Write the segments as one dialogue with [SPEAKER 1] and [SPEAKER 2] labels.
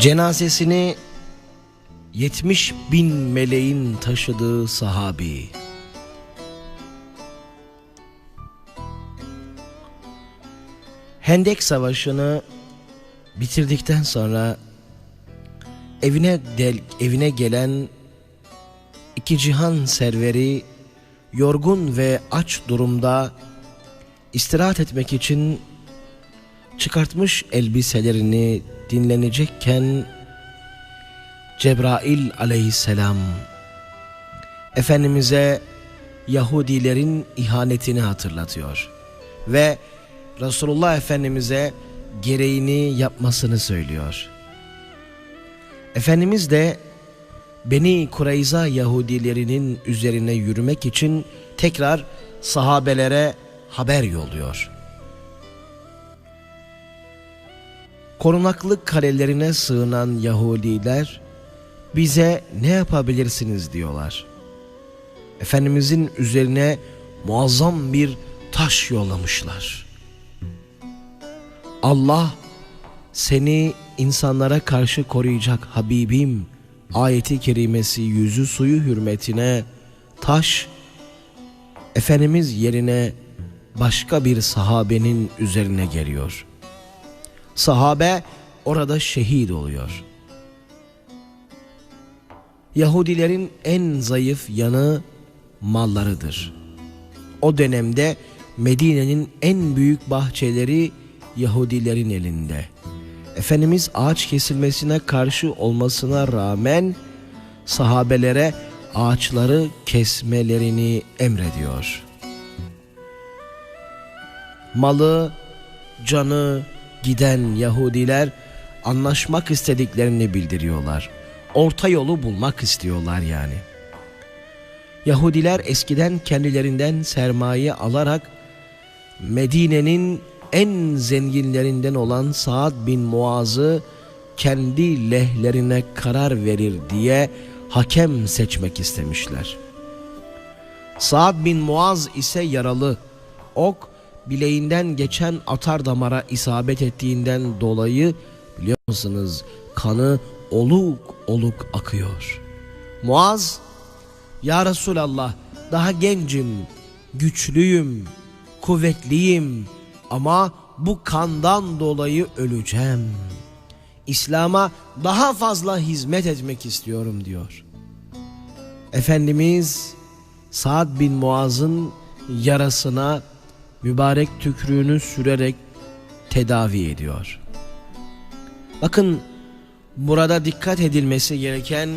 [SPEAKER 1] Cenazesini 70 bin meleğin taşıdığı sahabi. Hendek Savaşı'nı bitirdikten sonra evine del, evine gelen iki cihan serveri yorgun ve aç durumda istirahat etmek için çıkartmış elbiselerini dinlenecekken Cebrail aleyhisselam Efendimiz'e Yahudilerin ihanetini hatırlatıyor ve Resulullah Efendimiz'e gereğini yapmasını söylüyor. Efendimiz de Beni Kureyza Yahudilerinin üzerine yürümek için tekrar sahabelere haber yolluyor. Korunaklı kalelerine sığınan Yahudiler bize ne yapabilirsiniz diyorlar. Efendimizin üzerine muazzam bir taş yollamışlar. Allah seni insanlara karşı koruyacak Habibim ayeti kerimesi yüzü suyu hürmetine taş Efendimiz yerine başka bir sahabenin üzerine geliyor. Sahabe orada şehit oluyor. Yahudilerin en zayıf yanı mallarıdır. O dönemde Medine'nin en büyük bahçeleri Yahudilerin elinde. Efendimiz ağaç kesilmesine karşı olmasına rağmen sahabelere ağaçları kesmelerini emrediyor. Malı, canı giden Yahudiler anlaşmak istediklerini bildiriyorlar. Orta yolu bulmak istiyorlar yani. Yahudiler eskiden kendilerinden sermaye alarak Medine'nin en zenginlerinden olan Saad bin Muaz'ı kendi lehlerine karar verir diye hakem seçmek istemişler. Saad bin Muaz ise yaralı. Ok bileğinden geçen atar damara isabet ettiğinden dolayı biliyor musunuz kanı oluk oluk akıyor. Muaz ya Resulallah daha gencim, güçlüyüm, kuvvetliyim ama bu kandan dolayı öleceğim. İslam'a daha fazla hizmet etmek istiyorum diyor. Efendimiz Sa'd bin Muaz'ın yarasına mübarek tükrüğünü sürerek tedavi ediyor. Bakın burada dikkat edilmesi gereken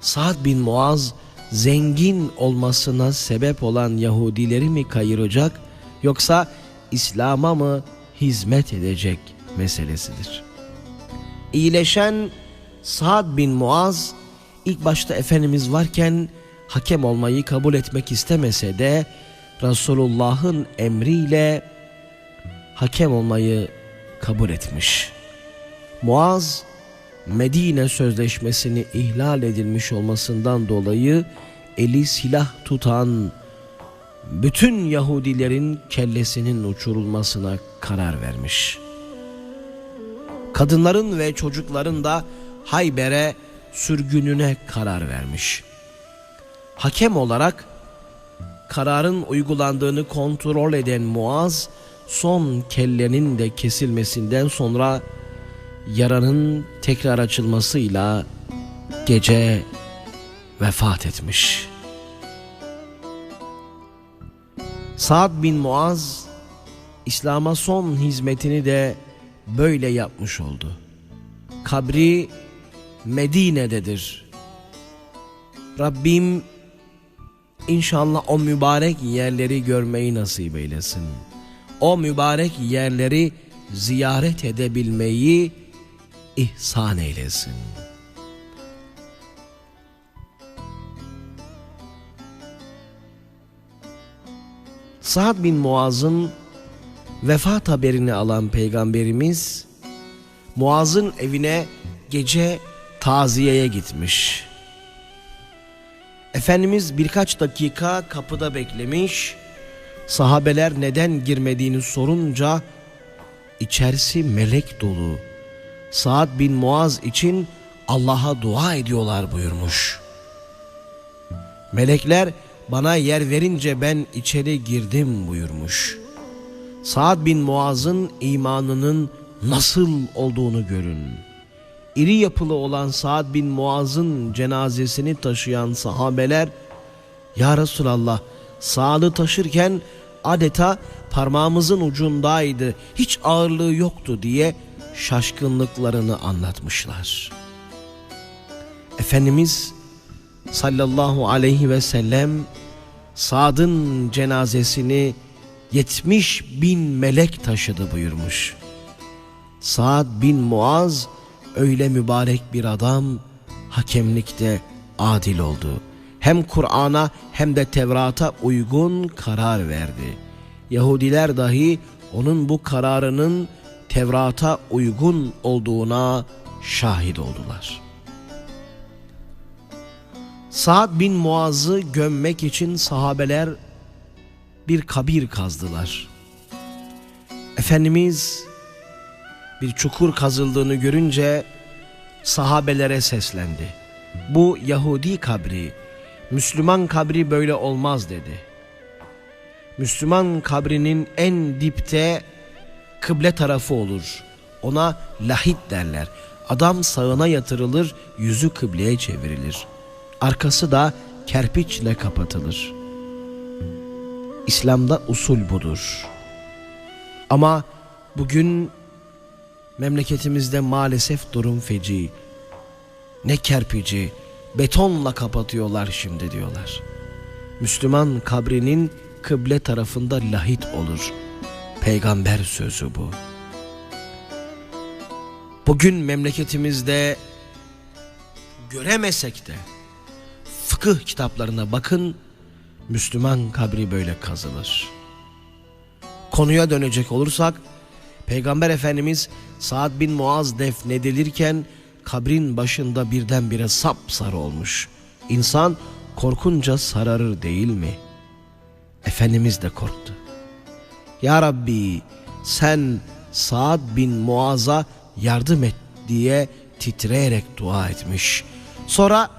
[SPEAKER 1] Sa'd bin Muaz zengin olmasına sebep olan Yahudileri mi kayıracak yoksa İslam'a mı hizmet edecek meselesidir. İyileşen Sa'd bin Muaz ilk başta Efendimiz varken hakem olmayı kabul etmek istemese de Resulullah'ın emriyle hakem olmayı kabul etmiş. Muaz Medine sözleşmesini ihlal edilmiş olmasından dolayı eli silah tutan bütün Yahudilerin kellesinin uçurulmasına karar vermiş. Kadınların ve çocukların da Hayber'e sürgününe karar vermiş. Hakem olarak kararın uygulandığını kontrol eden Muaz son kellenin de kesilmesinden sonra yaranın tekrar açılmasıyla gece vefat etmiş. Sa'd bin Muaz İslam'a son hizmetini de böyle yapmış oldu. Kabri Medine'dedir. Rabbim İnşallah o mübarek yerleri görmeyi nasip eylesin. O mübarek yerleri ziyaret edebilmeyi ihsan eylesin. Sa'd bin Muaz'ın vefat haberini alan peygamberimiz Muaz'ın evine gece taziyeye gitmiş. Efendimiz birkaç dakika kapıda beklemiş. Sahabeler neden girmediğini sorunca içerisi melek dolu. Saad bin Muaz için Allah'a dua ediyorlar buyurmuş. Melekler bana yer verince ben içeri girdim buyurmuş. Saad bin Muaz'ın imanının nasıl olduğunu görün. İri yapılı olan Saad bin Muaz'ın cenazesini taşıyan sahabeler Ya Resulallah Saad'ı taşırken adeta parmağımızın ucundaydı hiç ağırlığı yoktu diye şaşkınlıklarını anlatmışlar. Efendimiz sallallahu aleyhi ve sellem Sad'ın cenazesini 70 bin melek taşıdı buyurmuş. Saad bin Muaz öyle mübarek bir adam hakemlikte adil oldu. Hem Kur'an'a hem de Tevrat'a uygun karar verdi. Yahudiler dahi onun bu kararının Tevrat'a uygun olduğuna şahit oldular. Saad bin Muaz'ı gömmek için sahabeler bir kabir kazdılar. Efendimiz bir çukur kazıldığını görünce sahabelere seslendi. Bu Yahudi kabri, Müslüman kabri böyle olmaz dedi. Müslüman kabrinin en dipte kıble tarafı olur. Ona lahit derler. Adam sağına yatırılır, yüzü kıbleye çevrilir. Arkası da kerpiçle kapatılır. İslam'da usul budur. Ama bugün memleketimizde maalesef durum feci. Ne kerpici, betonla kapatıyorlar şimdi diyorlar. Müslüman kabrinin kıble tarafında lahit olur. Peygamber sözü bu. Bugün memleketimizde göremesek de fıkıh kitaplarına bakın Müslüman kabri böyle kazılır. Konuya dönecek olursak Peygamber Efendimiz Saad bin Muaz defnedilirken kabrin başında birdenbire sapsarı olmuş. İnsan korkunca sararır değil mi? Efendimiz de korktu. Ya Rabbi sen Saad bin Muaz'a yardım et diye titreyerek dua etmiş. Sonra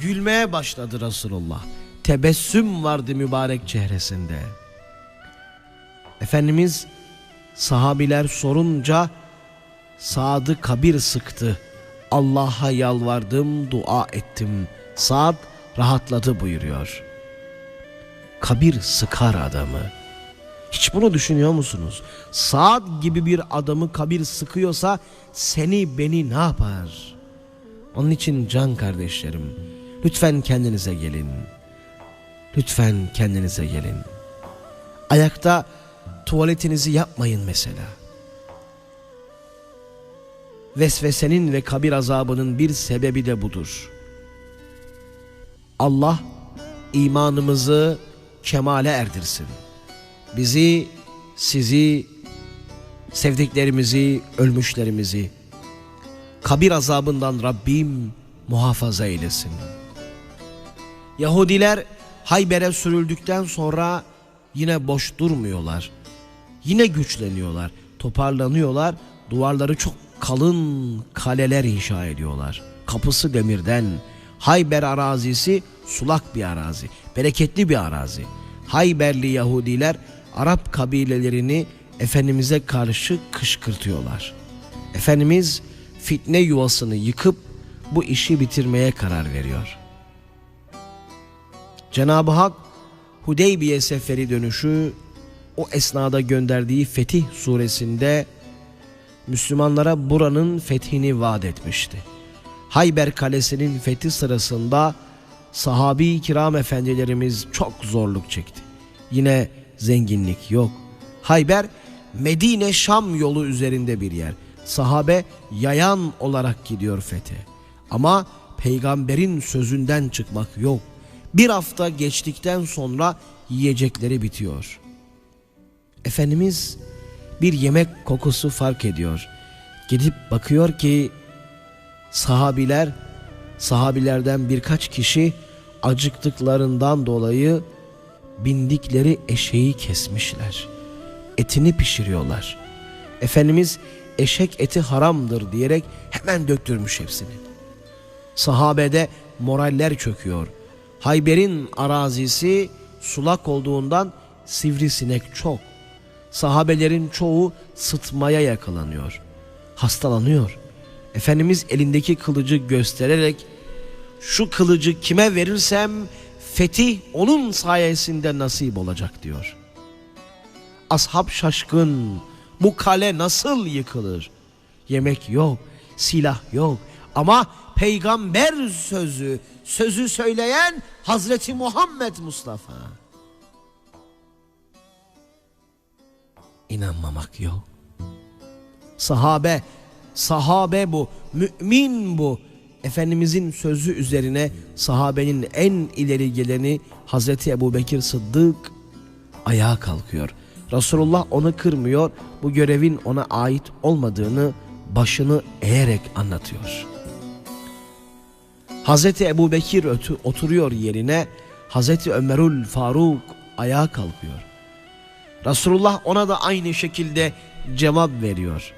[SPEAKER 1] gülmeye başladı Resulullah. Tebessüm vardı mübarek çehresinde. Efendimiz sahabiler sorunca Saad'ı kabir sıktı. Allah'a yalvardım, dua ettim. Saad rahatladı buyuruyor. Kabir sıkar adamı. Hiç bunu düşünüyor musunuz? Saad gibi bir adamı kabir sıkıyorsa seni beni ne yapar? Onun için can kardeşlerim lütfen kendinize gelin. Lütfen kendinize gelin. Ayakta tuvaletinizi yapmayın mesela. Vesvesenin ve kabir azabının bir sebebi de budur. Allah imanımızı kemale erdirsin. Bizi, sizi, sevdiklerimizi, ölmüşlerimizi kabir azabından Rabbim muhafaza eylesin. Yahudiler Hayber'e sürüldükten sonra yine boş durmuyorlar. Yine güçleniyorlar, toparlanıyorlar. Duvarları çok kalın kaleler inşa ediyorlar. Kapısı demirden. Hayber arazisi sulak bir arazi, bereketli bir arazi. Hayberli Yahudiler Arap kabilelerini Efendimiz'e karşı kışkırtıyorlar. Efendimiz fitne yuvasını yıkıp bu işi bitirmeye karar veriyor. Cenab-ı Hak Hudeybiye seferi dönüşü o esnada gönderdiği Fetih suresinde Müslümanlara buranın fethini vaat etmişti. Hayber Kalesi'nin fethi sırasında sahabi kiram efendilerimiz çok zorluk çekti. Yine zenginlik yok. Hayber Medine Şam yolu üzerinde bir yer. Sahabe yayan olarak gidiyor fethe. Ama peygamberin sözünden çıkmak yok. Bir hafta geçtikten sonra yiyecekleri bitiyor. Efendimiz bir yemek kokusu fark ediyor. Gidip bakıyor ki sahabiler, sahabilerden birkaç kişi acıktıklarından dolayı bindikleri eşeği kesmişler. Etini pişiriyorlar. Efendimiz eşek eti haramdır diyerek hemen döktürmüş hepsini. Sahabede moraller çöküyor. Hayber'in arazisi sulak olduğundan sivrisinek çok. Sahabelerin çoğu sıtmaya yakalanıyor. Hastalanıyor. Efendimiz elindeki kılıcı göstererek şu kılıcı kime verirsem fetih onun sayesinde nasip olacak diyor. Ashab şaşkın. Bu kale nasıl yıkılır? Yemek yok, silah yok ama peygamber sözü, sözü söyleyen Hazreti Muhammed Mustafa. İnanmamak yok. Sahabe, sahabe bu, mümin bu. Efendimizin sözü üzerine sahabenin en ileri geleni Hazreti Ebu Bekir Sıddık ayağa kalkıyor. Resulullah onu kırmıyor, bu görevin ona ait olmadığını başını eğerek anlatıyor. Hazreti Ebu Bekir oturuyor yerine, Hazreti Ömerül Faruk ayağa kalkıyor. Resulullah ona da aynı şekilde cevap veriyor.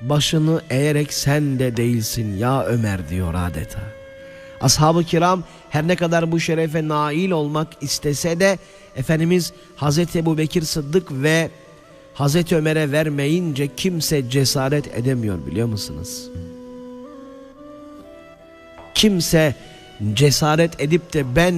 [SPEAKER 1] Başını eğerek sen de değilsin ya Ömer diyor adeta. Ashab-ı kiram her ne kadar bu şerefe nail olmak istese de Efendimiz Hazreti Ebu Bekir Sıddık ve Hazreti Ömer'e vermeyince kimse cesaret edemiyor biliyor musunuz? Kimse cesaret edip de ben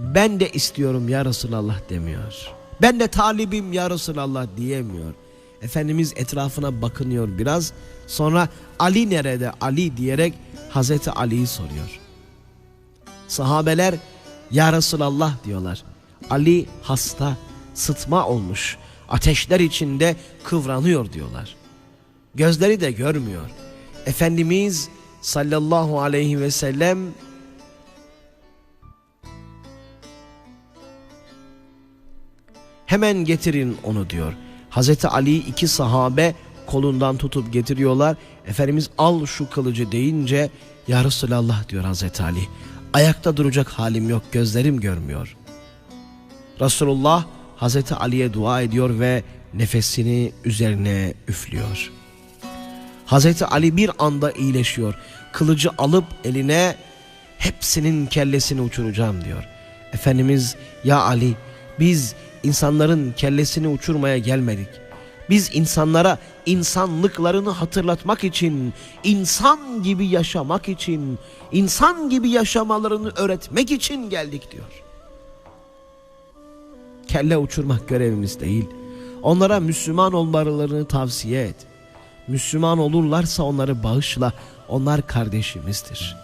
[SPEAKER 1] ben de istiyorum ya Resulallah demiyor. Ben de talibim ya Resulallah diyemiyor. Efendimiz etrafına bakınıyor biraz. Sonra Ali nerede Ali diyerek Hazreti Ali'yi soruyor. Sahabeler ya Resulallah diyorlar. Ali hasta, sıtma olmuş, ateşler içinde kıvranıyor diyorlar. Gözleri de görmüyor. Efendimiz sallallahu aleyhi ve sellem hemen getirin onu diyor. Hazreti Ali iki sahabe kolundan tutup getiriyorlar. Efendimiz al şu kılıcı deyince ya Resulallah diyor Hazreti Ali. Ayakta duracak halim yok gözlerim görmüyor. Resulullah Hazreti Ali'ye dua ediyor ve nefesini üzerine üflüyor. Hazreti Ali bir anda iyileşiyor. Kılıcı alıp eline hepsinin kellesini uçuracağım diyor. Efendimiz ya Ali biz insanların kellesini uçurmaya gelmedik. Biz insanlara insanlıklarını hatırlatmak için, insan gibi yaşamak için, insan gibi yaşamalarını öğretmek için geldik diyor. Kelle uçurmak görevimiz değil. Onlara Müslüman olmalarını tavsiye et. Müslüman olurlarsa onları bağışla. Onlar kardeşimizdir.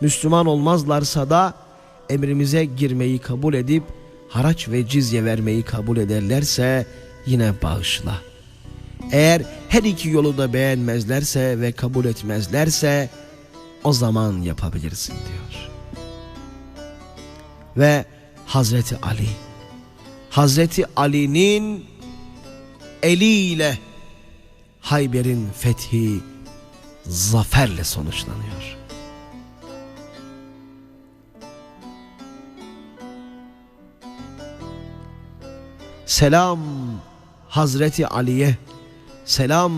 [SPEAKER 1] Müslüman olmazlarsa da emrimize girmeyi kabul edip haraç ve cizye vermeyi kabul ederlerse yine bağışla. Eğer her iki yolu da beğenmezlerse ve kabul etmezlerse o zaman yapabilirsin diyor. Ve Hazreti Ali Hazreti Ali'nin eliyle Hayber'in fethi zaferle sonuçlanıyor. Selam Hazreti Ali'ye. Selam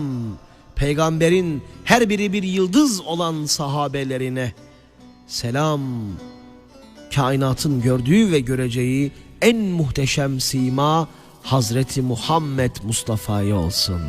[SPEAKER 1] peygamberin her biri bir yıldız olan sahabelerine. Selam kainatın gördüğü ve göreceği en muhteşem sima Hazreti Muhammed Mustafa'ya olsun.